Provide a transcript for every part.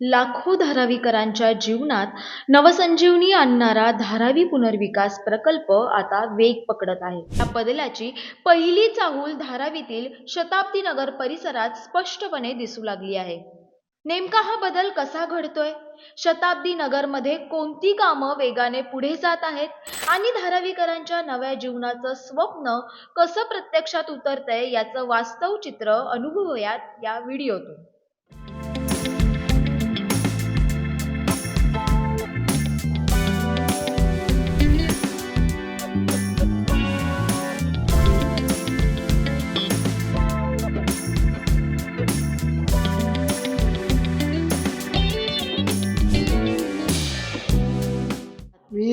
लाखो धारावीकरांच्या जीवनात नवसंजीवनी आणणारा धारावी पुनर्विकास प्रकल्प आता वेग पकडत आहे. या बदलाची पहिली चाहूल धारावीतील शताब्दी नगर परिसरात स्पष्टपणे दिसू लागली आहे. नेमका हा बदल कसा घडतोय? शताब्दी नगरमध्ये कोणती कामं वेगाने पुढे जात आहेत? आणि धारावीकरांच्या नव्या जीवनाचं स्वप्न कसं प्रत्यक्षात उतरतंय याचं वास्तव चित्र अनुभवूयात या व्हिडिओतून.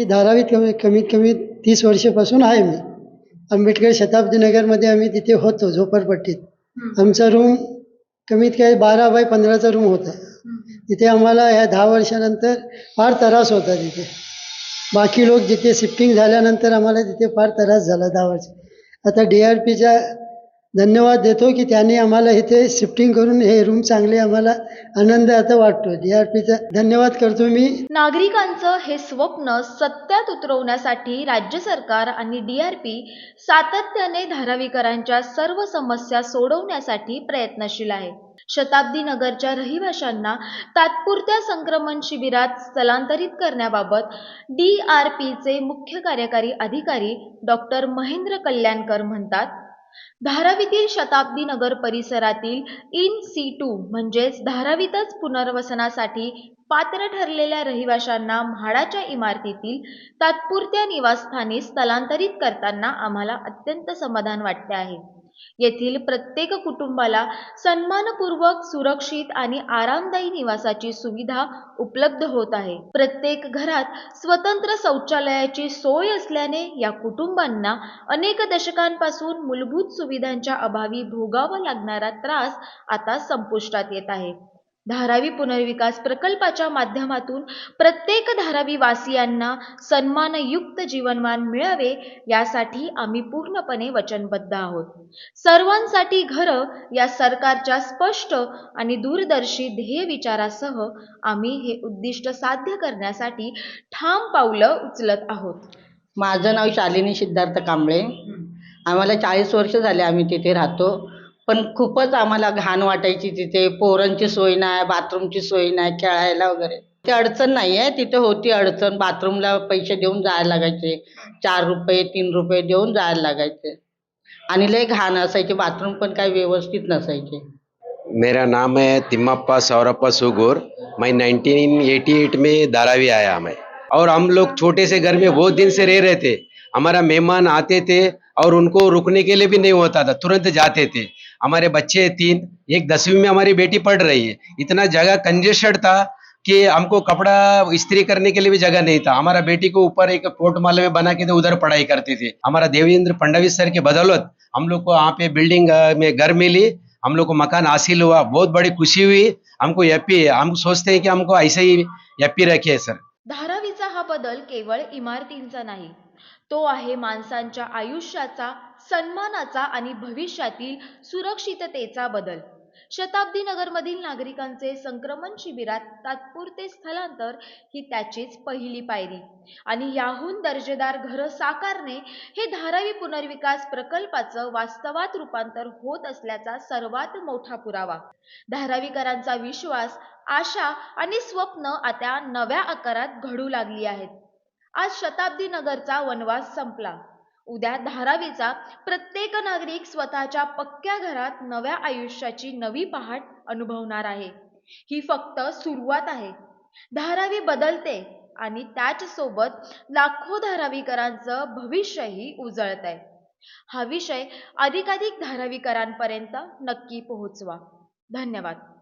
धारावीत कमी कमीत कमी तीस वर्षापासून आहे मी. आंबेडकर शताब्दी नगरमध्ये आम्ही तिथे होतो झोपडपट्टीत. आमचा रूम कमीत कमी बारा बाय पंधराचा रूम होता. तिथे आम्हाला ह्या दहा वर्षानंतर फार त्रास होता तिथे. बाकी लोक जिथे शिफ्टिंग झाल्यानंतर आम्हाला तिथे फार त्रास झाला दहा वर्ष. आता डी आर पीचा धन्यवाद देतो की त्यांनी आम्हाला इथे शिफ्टिंग करून हे रूम चांगले आम्हाला आनंद आता वाटतो. डी आर पीचा धन्यवाद करतो मी. नागरिकांचं हे स्वप्न सत्यात उतरवण्यासाठी राज्य सरकार आणि डी आर पी सातत्याने धारावीकरांच्या सर्व समस्या सोडवण्यासाठी प्रयत्नशील आहे. शताब्दी नगरच्या रहिवाशांना तात्पुरत्या संक्रमण शिबिरात स्थलांतरित करण्याबाबत डी आर पीचे मुख्य कार्यकारी अधिकारी डॉक्टर महेंद्र कल्याणकर म्हणतात धारावीतील शताब्दी नगर परिसरातील इन सी टू म्हणजेच धारावीतच पुनर्वसनासाठी पात्र ठरलेल्या रहिवाशांना म्हाडाच्या इमारतीतील तात्पुरत्या निवासस्थानी स्थलांतरित करताना आम्हाला अत्यंत समाधान वाटते आहे. येथील प्रत्येक कुटुंबाला सन्मानपूर्वक सुरक्षित आणि आरामदायी निवासाची सुविधा उपलब्ध होत आहे. प्रत्येक घरात स्वतंत्र शौचालयाची सोय असल्याने या कुटुंबांना अनेक दशकांपासून मूलभूत सुविधांच्या अभावी भोगावा लागणारा त्रास आता संपुष्टात येत आहे. धारावी पुनर्विकास प्रकल्पाच्या माध्यमातून प्रत्येक धारावी वासियांना सन्मानयुक्त जीवनमान मिळावे यासाठी आम्ही पूर्णपणे वचनबद्ध आहोत. सर्वांसाठी घरं या सरकारच्या स्पष्ट आणि दूरदर्शी ध्येय विचारासह आम्ही हे उद्दिष्ट साध्य करण्यासाठी ठाम पावलं उचलत आहोत. माझं नाव शालिनी सिद्धार्थ कांबळे. आम्हाला चाळीस वर्ष झाले आम्ही तिथे राहतो. पण खूपच आम्हाला घाण वाटायची तिथे. पोरांची सोय नाही बाथरूमची सोय नाही खेळायला वगैरे. ते अडचण नाही आहे. तिथे होती अडचण. बाथरूमला पैसे देऊन जायला लागायचे. चार रुपये तीन रुपये देऊन जायला लागायचे. आणि लय घाण असायचे. बाथरूम पण काही व्यवस्थित नसायचे. मेरा नाम है तिम्माप्पा सौरप्पा सुगुर. मैं 1988 में धारावी आया मैं. और हम लोग छोटे से घर में बहुत दिन से रह रहे थे. हमारा मेहमान आते थे और उनको रुकने के लिए भी नहीं होता था तुरंत जाते थे। हमारे बच्चे तीन एक दसवीं में हमारी बेटी पढ़ रही है। इतना जगह कंजेस्टेड था कि हमको कपड़ा इस्त्री करने के लिए भी जगह नहीं था। हमारा बेटी को ऊपर एक कोट माले में बना के तो उधर पढ़ाई करते थे। हमारा देवेंद्र फडणवीस सर के बदौलत हम लोग को यहाँ पे बिल्डिंग में घर मिली। हम लोग को मकान हासिल हुआ। बहुत बड़ी खुशी हुई। हमको यप्पी हम सोचते हैं कि हमको ऐसे ही यप्पी रखे सर। धारावीचा हा बदल केवळ इमारतींचा नाही तो आहे माणसांच्या आयुष्याचा सन्मानाचा आणि भविष्यातील सुरक्षिततेचा बदल. शताब्दी नगरमधील नागरिकांचे संक्रमण शिबिरात तात्पुरते स्थलांतर ही त्याचीच पहिली पायरी. आणि याहून दर्जेदार घरं साकारणे हे धारावी पुनर्विकास प्रकल्पाचं वास्तवात रूपांतर होत असल्याचा सर्वात मोठा पुरावा. धारावीकरांचा विश्वास आशा आणि स्वप्न आता नव्या आकारात घडू लागली आहेत. आज शताब्दी नगरचा वनवास संपला. उद्या धारावीचा प्रत्येक नागरिक स्वतःच्या पक्क्या घरात नव्या आयुष्याची नवी पहाट अनुभवणार आहे. ही फक्त सुरुवात आहे. धारावी बदलते आणि त्याच सोबत लाखो धारावीकरांचं भविष्यही उजळत आहे हा विषय अधिकाधिक धारावीकरांपर्यंत नक्की पोहोचवा. धन्यवाद.